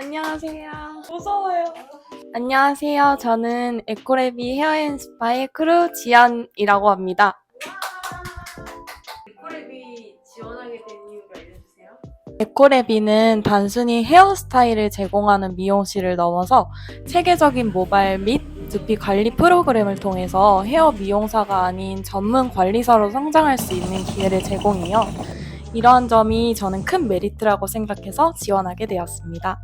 안녕하세요. 무서워요. 안녕하세요. 저는 에코레비 헤어앤스파의 크루 지연이라고 합니다. 에코랩이 지원하게 된 이유를 알려주세요. 에코레비는 단순히 헤어스타일을 제공하는 미용실을 넘어서 체계적인 모발 및 두피 관리 프로그램을 통해서 헤어 미용사가 아닌 전문 관리사로 성장할 수 있는 기회를 제공해요. 이러한 점이 저는 큰 메리트라고 생각해서 지원하게 되었습니다.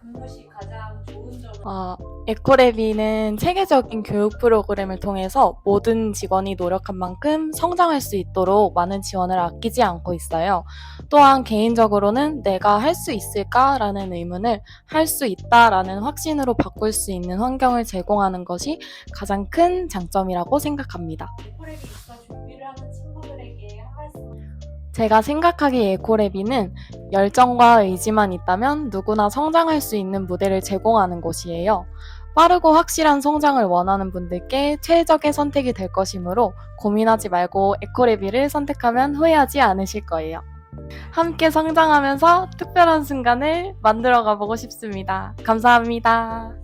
근무 시 가장 좋은 점은 어, 에코레비는 체계적인 교육 프로그램을 통해서 모든 직원이 노력한 만큼 성장할 수 있도록 많은 지원을 아끼지 않고 있어요. 또한 개인적으로는 내가 할 수 있을까라는 의문을 할 수 있다라는 확신으로 바꿀 수 있는 환경을 제공하는 것이 가장 큰 장점이라고 생각합니다. 에코랩이 입사 준비를 하는 친구들에게 한 말씀 제가 생각하기에 에코레비는 열정과 의지만 있다면 누구나 성장할 수 있는 무대를 제공하는 곳이에요. 빠르고 확실한 성장을 원하는 분들께 최적의 선택이 될 것이므로 고민하지 말고 에코레비를 선택하면 후회하지 않으실 거예요. 함께 성장하면서 특별한 순간을 만들어 가보고 싶습니다. 감사합니다. 잘